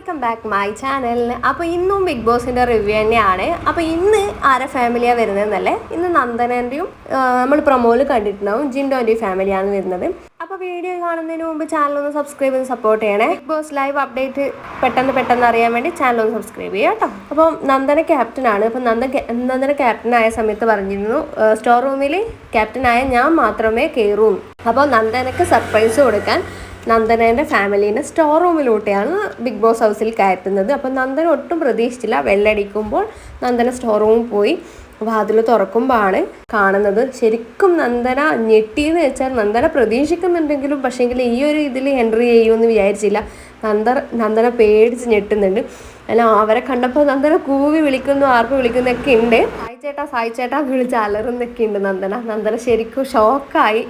Welcome back my channel അപ്പോൾ ഇന്നും big ബോസിന്റെ റിവ്യൂ തന്നെയാണ്. അപ്പോൾ ഇന്ന് ആരെ ഫാമിലിയാണ് വരുന്നതെന്നല്ലേ? ഇന്ന് നന്ദനന്റെയും നമ്മൾ പ്രൊമോയിൽ കണ്ടിട്ടുണ്ടാവും. ജിൻഡോന്റെയും ഫാമിലിയാണ് വരുന്നത്. അപ്പോൾ വീഡിയോ കാണുന്നതിന് മുമ്പ് ചാനൽ ഒന്ന് സബ്സ്ക്രൈബ് ചെയ്ത് സപ്പോർട്ട് ചെയ്യണേ. ബിഗ് ബോസ് ലൈവ് അപ്ഡേറ്റ് പെട്ടെന്ന് പെട്ടെന്ന് അറിയാൻ വേണ്ടി ചാനൽ ഒന്ന് സബ്സ്ക്രൈബ് ചെയ്യുക കേട്ടോ. അപ്പോൾ നന്ദന ക്യാപ്റ്റനാണ് അപ്പോൾ നന്ദ നന്ദന ക്യാപ്റ്റനായ സമയത്ത് പറഞ്ഞിരുന്നു സ്റ്റോർ റൂമിൽ ക്യാപ്റ്റനായ ഞാൻ മാത്രമേ കയറൂ അപ്പോൾ നന്ദനക്ക് സർപ്രൈസ് കൊടുക്കാൻ നന്ദനേന്റെ ഫാമിലീനെ സ്റ്റോർ റൂമിലൂടെയാണ് ബിഗ് ബോസ് ഹൗസിൽ കയറ്റുന്നത്. അപ്പം നന്ദന ഒട്ടും പ്രതീക്ഷിച്ചില്ല. വെള്ളടിക്കുമ്പോൾ നന്ദന സ്റ്റോർ റൂമിൽ പോയി വാതിൽ തുറക്കുമ്പോഴാണ് കാണുന്നത്. ശരിക്കും നന്ദന ഞെട്ടിയെന്ന് വെച്ചാൽ നന്ദന പ്രതീക്ഷിക്കുന്നുണ്ടെങ്കിലും പക്ഷേങ്കിൽ ഈ ഒരു ഇതിൽ എൻട്രി ചെയ്യുമെന്ന് വിചാരിച്ചില്ല. നന്ദർ നന്ദന പേടിച്ച് ഞെട്ടുന്നുണ്ട്. അല്ല അവരെ കണ്ടപ്പോൾ നന്ദന കൂവി വിളിക്കുന്നു ആർക്കും വിളിക്കുന്നൊക്കെ ഉണ്ട്. സായിച്ചേട്ടാ സായിച്ചേട്ടാ സായി ചേട്ടാ വിളിച്ച് അലറുന്നൊക്കെ ഉണ്ട് നന്ദന. നന്ദന ശരിക്കും ഷോക്കായി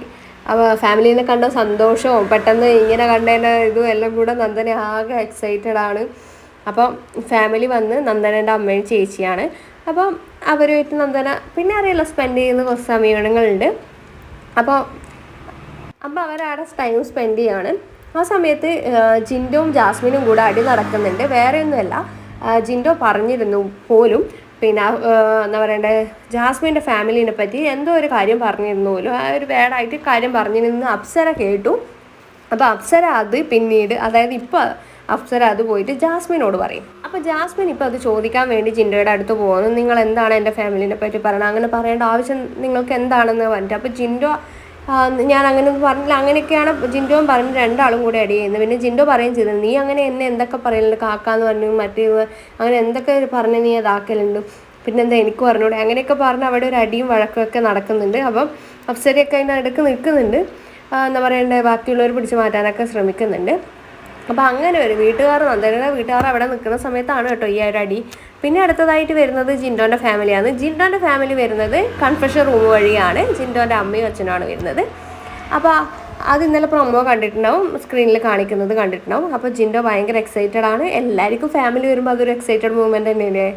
അപ്പോൾ നിന്ന് കണ്ട സന്തോഷവും പെട്ടെന്ന് ഇങ്ങനെ കണ്ടതിന്റെ ഇതും എല്ലാം കൂടെ നന്ദന ആകെ എക്സൈറ്റഡ് ആണ്. അപ്പോൾ ഫാമിലി വന്ന് നന്ദനന്റെ അമ്മയും ചേച്ചിയാണ്. അപ്പോൾ അവരുമായിട്ട് നന്ദന പിന്നെ അറിയില്ല സ്പെൻഡ് ചെയ്യുന്ന കുറച്ച് സമയങ്ങളുണ്ട്. അപ്പോൾ അപ്പോൾ അവരവിടെ ടൈം സ്പെൻഡ് ചെയ്യാണ്. ആ സമയത്ത് ജിൻഡോവും ജാസ്മിനും കൂടെ അടി നടക്കുന്നുണ്ട്. വേറെ ഒന്നുമല്ല ജിൻഡോ പറഞ്ഞിരുന്നു പോലും. പിന്നെ എന്താ പറയണ്ടേ ജാസ്മിന്റെ ഫാമിലിനെ പറ്റി എന്തോ ഒരു കാര്യം പറഞ്ഞിരുന്നു ആ ഒരു വേടായിട്ട് കാര്യം പറഞ്ഞിരുന്നു അപ്സര കേട്ടു. അപ്പോൾ അപ്സര അത് പിന്നീട് അതായത് ഇപ്പോൾ അപ്സര അത് പോയിട്ട് ജാസ്മിനോട് പറയും. അപ്പോൾ ജാസ്മിൻ ഇപ്പോൾ അത് ചോദിക്കാൻ വേണ്ടി ജിൻഡയുടെ അടുത്ത് പോകുന്നു നിങ്ങൾ എന്താണ് എന്റെ ഫാമിലിനെ പറ്റി പറയണം അങ്ങനെ പറയേണ്ട ആവശ്യം നിങ്ങൾക്ക് എന്താണെന്ന് പറഞ്ഞിട്ട് അപ്പോൾ ജിൻഡോ ഞാൻ അങ്ങനെ പറഞ്ഞില്ല. അങ്ങനെയൊക്കെയാണ് ജിൻഡോയും പറഞ്ഞ് രണ്ടാളും കൂടെ അടി ചെയ്യുന്നത്. പിന്നെ ജിൻഡോ പറയുകയും ചെയ്തത് നീ അങ്ങനെ എന്നെ എന്തൊക്കെ പറയലുണ്ട്? കാക്കാന്ന് പറഞ്ഞു മറ്റേ അങ്ങനെ എന്തൊക്കെ പറഞ്ഞ് നീ അതാക്കലുണ്ട് പിന്നെന്താ എനിക്ക് പറഞ്ഞൂടെ? അങ്ങനെയൊക്കെ പറഞ്ഞ് അവിടെ ഒരു അടിയും വഴക്കൊക്കെ നടക്കുന്നുണ്ട്. അപ്പം അപ്സരയൊക്കെ അടുക്ക് നിൽക്കുന്നുണ്ട്. എന്താ പറയണ്ടേ ബാക്കിയുള്ളവർ പിടിച്ച് മാറ്റാനൊക്കെ ശ്രമിക്കുന്നുണ്ട്. അപ്പോൾ അങ്ങനെ ഒരു വീട്ടുകാർ നന്ദനയുടെ വീട്ടുകാർ അവിടെ നിൽക്കുന്ന സമയത്താണ് കേട്ടോ ഈ ഒരു അടി പിന്നെ അടുത്തതായിട്ട് വരുന്നത് ജിൻഡോന്റെ ഫാമിലിയാണ്. ജിൻഡോന്റെ ഫാമിലി വരുന്നത് കൺഫെഷൻ റൂം വഴിയാണ്. ജിൻഡോന്റെ അമ്മയും അച്ഛനുമാണ് വരുന്നത്. അപ്പോൾ അത് ഇന്നലെ പ്രൊമോ കണ്ടിട്ടുണ്ടാവും. സ്ക്രീനിൽ കാണിക്കുന്നത് കണ്ടിട്ടുണ്ടാവും. അപ്പോൾ ജിൻഡോ ഭയങ്കര എക്സൈറ്റഡ് ആണ്. എല്ലാവർക്കും ഫാമിലി വരുമ്പോൾ അതൊരു എക്സൈറ്റഡ് മൂവ്മെന്റ് തന്നെയല്ലേ?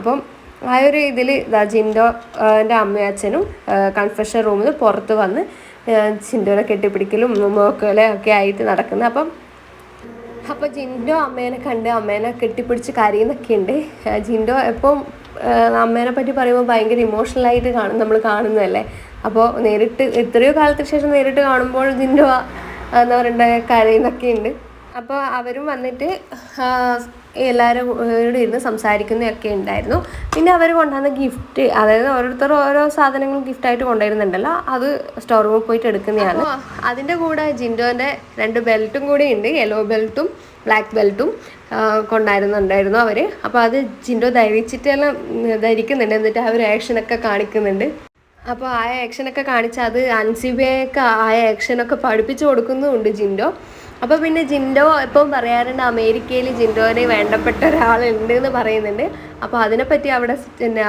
അപ്പം ആ ഒരു ഇതിൽ ഇതാ ജിൻഡോ എന്റെ അമ്മയും അച്ഛനും കൺഫെഷൻ റൂമിൽ പുറത്ത് വന്ന് ജിൻഡോനെ കെട്ടിപ്പിടിക്കലും നോക്കലും ഒക്കെ ആയിട്ട് നടക്കുന്നത് അപ്പം അപ്പോൾ ജിൻഡോ അമ്മേനെ കണ്ട് അമ്മേനെ കെട്ടിപ്പിടിച്ച് കരയുന്നൊക്കെ ഉണ്ട് ജിൻഡോ എപ്പം അമ്മേനെ പറ്റി പറയുമ്പോൾ ഭയങ്കര ഇമോഷണലായിട്ട് കാണും നമ്മൾ കാണുന്നതല്ലേ? അപ്പോൾ നേരിട്ട് എത്രയോ കാലത്തിന് ശേഷം നേരിട്ട് കാണുമ്പോൾ ജിൻഡോ എന്താ പറയണ്ടേ കരയുന്നൊക്കെ ഉണ്ട് അപ്പോൾ അവരും വന്നിട്ട് എല്ലാവരും ഇരുന്ന് സംസാരിക്കുന്നതൊക്കെ ഉണ്ടായിരുന്നു. പിന്നെ അവർ കൊണ്ടുവന്ന ഗിഫ്റ്റ് അതായത് ഓരോരുത്തർ ഓരോ സാധനങ്ങൾ ഗിഫ്റ്റായിട്ട് കൊണ്ടുവരുന്നുണ്ടല്ലോ അത് സ്റ്റോർ റൂമിൽ പോയിട്ട് എടുക്കുന്നതാണ്. അതിന്റെ കൂടെ ജിൻഡോന്റെ രണ്ട് ബെൽറ്റും കൂടി ഉണ്ട് യെല്ലോ ബെൽറ്റും ബ്ലാക്ക് ബെൽറ്റും കൊണ്ടായിരുന്നുണ്ടായിരുന്നു അവർ അപ്പോൾ അത് ജിൻഡോ ധരിച്ചിട്ടെല്ലാം ധരിക്കുന്നുണ്ട് എന്നിട്ട് ഒരു ആക്ഷനൊക്കെ കാണിക്കുന്നുണ്ട്. അപ്പോൾ ആ ആക്ഷനൊക്കെ കാണിച്ച് അത് അൻസിബയൊക്കെ ആ ആക്ഷനൊക്കെ പഠിപ്പിച്ചു കൊടുക്കുന്നുമുണ്ട് ജിൻഡോ. അപ്പോൾ പിന്നെ ജിൻഡോ ഇപ്പം പറയാറുണ്ട് അമേരിക്കയിൽ ജിൻഡോനെ വേണ്ടപ്പെട്ട ഒരാളുണ്ട് എന്ന് പറയുന്നുണ്ട്. അപ്പോൾ അതിനെപ്പറ്റി അവിടെ പിന്നെ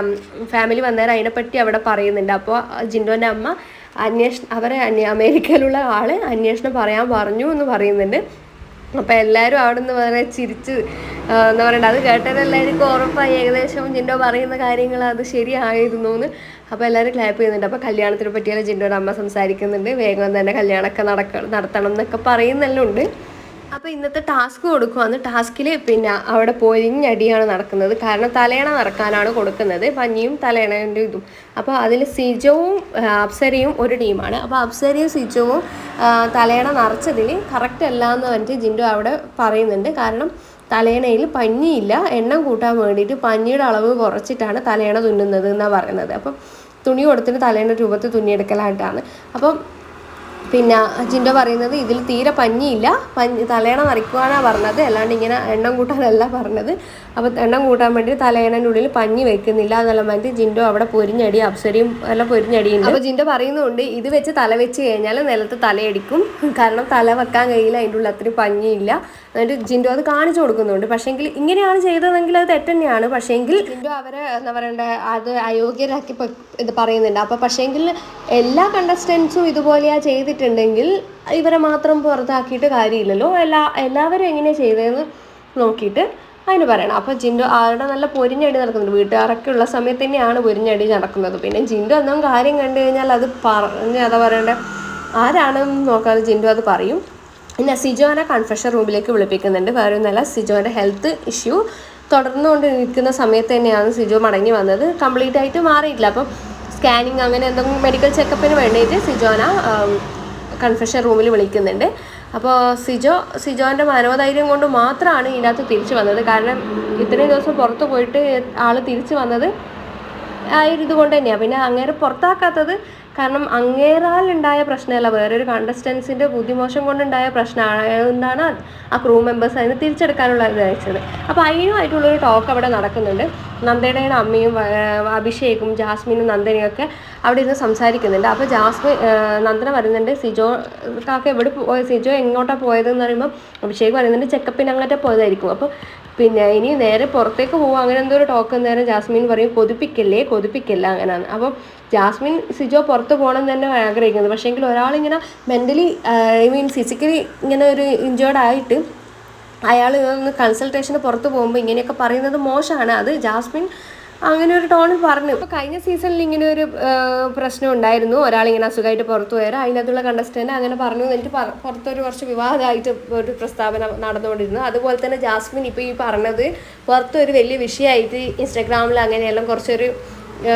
ഫാമിലി വന്നേരം അതിനെപ്പറ്റി അവിടെ പറയുന്നുണ്ട്. അപ്പോൾ ജിൻഡോന്റെ അമ്മ അന്വേഷണം അവരെ അമേരിക്കയിലുള്ള ആൾ അന്വേഷണം പറയാൻ പറഞ്ഞു എന്ന് പറയുന്നുണ്ട്. അപ്പോൾ എല്ലാവരും അവിടെ നിന്ന് വേറെ ചിരിച്ച് എന്താ പറയണ്ട അത് കേട്ടത് എല്ലാവർക്കും ഉറപ്പായി. ഏകദേശം ജിൻഡോ പറയുന്ന കാര്യങ്ങൾ അത് ശരിയായിരുന്നു എന്ന് അപ്പോൾ എല്ലാവരും ക്ലാപ്പ് ചെയ്യുന്നുണ്ട്. അപ്പോൾ കല്യാണത്തിനെ പറ്റിയാലും ജിൻഡോയുടെ അമ്മ സംസാരിക്കുന്നുണ്ട്. വേഗം തന്നെ കല്യാണമൊക്കെ നടക്ക നടത്തണം എന്നൊക്കെ പറയുന്നെല്ലാം ഉണ്ട് അപ്പോൾ ഇന്നത്തെ ടാസ്ക് കൊടുക്കുവാന്ന് ടാസ്കിൽ പിന്നെ അവിടെ പൊരിഞ്ഞടിയാണ് നടക്കുന്നത്. കാരണം തലേണ നടക്കാനാണ് കൊടുക്കുന്നത്. പഞ്ഞിയും തലേണേന്റെ ഇതും. അപ്പോൾ അതിൽ സിജവും അപ്സരയും ഒരു ടീമാണ്. അപ്പോൾ അപ്സരയും സിജവും തലേണ നിറച്ചതിൽ കറക്റ്റ് അല്ല എന്ന് പറഞ്ഞിട്ട് ജിൻഡു അവിടെ പറയുന്നുണ്ട്. കാരണം തലേണയിൽ പഞ്ഞിയില്ല. എണ്ണം കൂട്ടാൻ വേണ്ടിയിട്ട് പഞ്ഞിയുടെ അളവ് കുറച്ചിട്ടാണ് തലേണ തുന്നുന്നത് എന്നാണ് പറയുന്നത്. അപ്പം തുണി കൊടുത്തിട്ട് തലേണ രൂപത്തിൽ തുന്നിയെടുക്കലായിട്ടാണ്. അപ്പം പിന്നെ ജിൻഡോ പറയുന്നത് ഇതിൽ തീരെ പഞ്ഞിയില്ല. പഞ്ഞി തലേണ നിറയ്ക്കുവാനാണ് പറഞ്ഞത്. അല്ലാണ്ട് ഇങ്ങനെ എണ്ണം കൂട്ടാനല്ല പറഞ്ഞത്. അപ്പോൾ എണ്ണം കൂട്ടാൻ വേണ്ടി തലേണന്റെ ഉള്ളിൽ പഞ്ഞി വെക്കുന്നില്ല എന്നുള്ള മതി ജിൻഡോ അവിടെ പൊരിഞ്ഞടി അപ്സരയും എല്ലാം പൊരിഞ്ഞടിയുണ്ട്. അപ്പോൾ ജിൻഡോ പറയുന്നുണ്ട് ഇത് വെച്ച് തല വെച്ച് കഴിഞ്ഞാൽ നിലത്ത് തലയടിക്കും. കാരണം തല വെക്കാൻ കഴിയില്ല അതിന്റെ ഉള്ളിൽ അത്രയും പഞ്ഞിയില്ല. എന്നിട്ട് ജിൻഡോ അത് കാണിച്ചു കൊടുക്കുന്നുണ്ട്. പക്ഷേങ്കിൽ ഇങ്ങനെയാണ് ചെയ്തതെങ്കിൽ അത് തെറ്റന്നെയാണ്. പക്ഷേങ്കിൽ ജിൻഡോ അവരെ എന്താ പറയണ്ടേ അത് അയോഗ്യരാക്കി ഇത് പറയുന്നുണ്ട്. അപ്പോൾ പക്ഷേങ്കിൽ എല്ലാ കണ്ടസ്റ്റൻസും ഇതുപോലെയാണ് ഇതുപോലെയാ ചെയ്തിട്ടുണ്ടെങ്കിൽ ഇവരെ മാത്രം പുറത്താക്കിയിട്ട് കാര്യമില്ലല്ലോ. എല്ലാ എല്ലാവരും എങ്ങനെയാണ് ചെയ്തതെന്ന് നോക്കിയിട്ട് അതിന് പറയണം. അപ്പോൾ ജിൻഡോ ആരുടെ നല്ല പൊരിഞ്ഞടി നടക്കുന്നുണ്ട്. വീട്ടുകാരൊക്കെ ഉള്ള സമയത്ത് തന്നെയാണ് പൊരിഞ്ഞടി നടക്കുന്നത്. പിന്നെ ജിൻഡോ എന്തെങ്കിലും കാര്യം കണ്ടു കഴിഞ്ഞാൽ അത് പറഞ്ഞ് അതാ പറയണ്ടേ ആരാണെന്ന് നോക്കാതെ ജിൻഡോ അത് പറയും. പിന്നെ സിജോനെ കൺഫെഷൻ റൂമിലേക്ക് വിളിപ്പിക്കുന്നുണ്ട്. വേറെ ഒന്നല്ല സിജോന്റെ ഹെൽത്ത് ഇഷ്യൂ തുടർന്നുകൊണ്ട് നിൽക്കുന്ന സമയത്ത് തന്നെയാണ് സിജോ മടങ്ങി വന്നത്. കംപ്ലീറ്റ് ആയിട്ട് മാറിയിട്ടില്ല. അപ്പം സ്കാനിങ് അങ്ങനെ എന്തെങ്കിലും മെഡിക്കൽ ചെക്കപ്പിന് വേണ്ടിയിട്ട് സിജോന കൺഫെഷൻ റൂമിൽ വിളിക്കുന്നുണ്ട്. അപ്പോൾ സിജോ സിജോന്റെ മനോധൈര്യം കൊണ്ട് മാത്രമാണ് ഇതിനകത്ത് തിരിച്ചു വന്നത്. കാരണം ഇത്രയും ദിവസം പുറത്ത് പോയിട്ട് ആൾ തിരിച്ചു വന്നത് ആ ഒരു ഇത് കൊണ്ട് തന്നെയാണ് പിന്നെ അങ്ങേരെ പുറത്താക്കാത്തത് കാരണം അങ്ങേറാൽ ഉണ്ടായ പ്രശ്നമല്ല. വേറൊരു കണ്ടസ്റ്റൻസിന്റെ ബുദ്ധിമോശം കൊണ്ടുണ്ടായ പ്രശ്നമായതുകൊണ്ടാണ് ആ ക്രൂ മെമ്പേഴ്സ് അതിന് തിരിച്ചെടുക്കാനുള്ള ഇത് അയച്ചത്. അപ്പോൾ അതിനുമായിട്ടുള്ളൊരു ടോക്ക് അവിടെ നടക്കുന്നുണ്ട്. നന്ദയുടെ അമ്മയും അഭിഷേകും ജാസ്മിനും നന്ദനയും ഒക്കെ അവിടെ ഇരുന്ന് സംസാരിക്കുന്നുണ്ട്. അപ്പോൾ ജാസ്മിൻ നന്ദന പറയുന്നുണ്ട് സിജോ കാക്ക എവിടെ പോയ സിജോ എങ്ങോട്ടാണ് പോയതെന്ന് പറയുമ്പോൾ അഭിഷേക് പറയുന്നുണ്ട് ചെക്കപ്പിന് അങ്ങോട്ട് പോയതായിരിക്കും. അപ്പോൾ പിന്നെ ഇനി നേരെ പുറത്തേക്ക് പോവുക അങ്ങനെ എന്തോ ഒരു ടോക്ക് നേരം ജാസ്മിൻ പറയും കൊതിപ്പിക്കല്ലേ കൊതിപ്പിക്കല്ല അങ്ങനെയാണ്. അപ്പോൾ ജാസ്മിൻ സിജോ പുറത്ത് പോകണം തന്നെ ആഗ്രഹിക്കുന്നത്. പക്ഷേ എങ്കിൽ ഒരാളിങ്ങനെ മെന്റലി ഐ മീൻ ഫിസിക്കലി ഇങ്ങനെ ഒരു ഇഞ്ചേർഡ് ആയിട്ട് അയാൾ ഒന്ന് കൺസൾട്ടേഷന് പുറത്ത് പോകുമ്പോൾ ഇങ്ങനെയൊക്കെ പറയുന്നത് മോശമാണ്. അത് ജാസ്മിൻ അങ്ങനെ ഒരു ടോണിൽ പറഞ്ഞു. ഇപ്പോൾ കഴിഞ്ഞ സീസണിൽ ഇങ്ങനെ ഒരു പ്രശ്നം ഉണ്ടായിരുന്നു. ഒരാളിങ്ങനെ അസുഖമായിട്ട് പുറത്തു പോയാൽ അതിനകത്തുള്ള കണ്ടസ്റ്റന്റ് അങ്ങനെ പറഞ്ഞു. എന്നിട്ട് പറ- പുറത്തൊരു കുറച്ച് വിവാഹമായിട്ട് ഒരു പ്രസ്താവന നടന്നുകൊണ്ടിരുന്നു. അതുപോലെ തന്നെ ജാസ്മിൻ ഇപ്പോൾ ഈ പറഞ്ഞത് പുറത്തൊരു വലിയ വിഷയമായിട്ട് ഇൻസ്റ്റാഗ്രാമിൽ അങ്ങനെയെല്ലാം കുറച്ചൊരു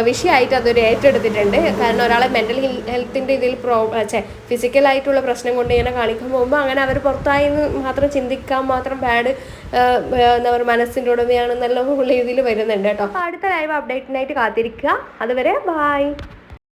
വിഷയമായിട്ട് അതൊരു ഏറ്റെടുത്തിട്ടുണ്ട്. കാരണം ഒരാളെ മെന്റൽ ഹെൽത്തിന്റെ ഇതിൽ പ്രോ ചേ ഫിസിക്കലായിട്ടുള്ള പ്രശ്നം കൊണ്ട് ഇങ്ങനെ കാണിക്കാൻ പോകുമ്പോൾ അങ്ങനെ അവർ പുറത്തായി എന്ന് മാത്രം ചിന്തിക്കാൻ മാത്രം ബാഡ് എന്താ പറയുക മനസ്സിന്റെ ഉടമയാണെന്നുള്ള ഇതിൽ വരുന്നുണ്ട് കേട്ടോ. അടുത്ത ലൈവ് അപ്ഡേറ്റിനായിട്ട് കാത്തിരിക്കുക. അതുവരെ ബായ്